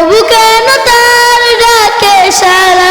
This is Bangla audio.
তবু কেন তার ডাকে সারা